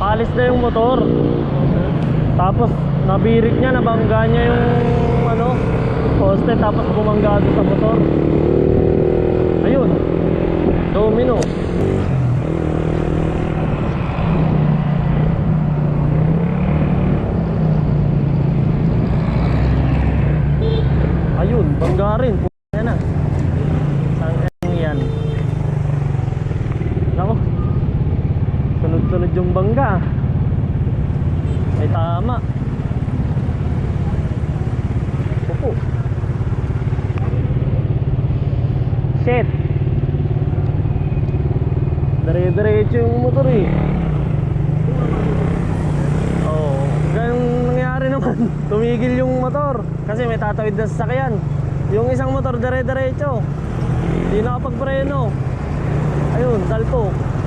Palis na yung motor. Tapos nabirik niya, nabangga niya yung ano, poste tapos bumangga sa motor. Ayun. Domino. Ayun, bangga rin. Sunod-sunod yung bangga. Ay tama. Opo. Shit. Dire-diretso yung motor eh. Oo. Nangyari naman. Tumigil yung motor. Kasi may tatawid na sasakyan. Yung isang motor dire-diretso. Hindi nakapagpreno. Ayun. Wawa.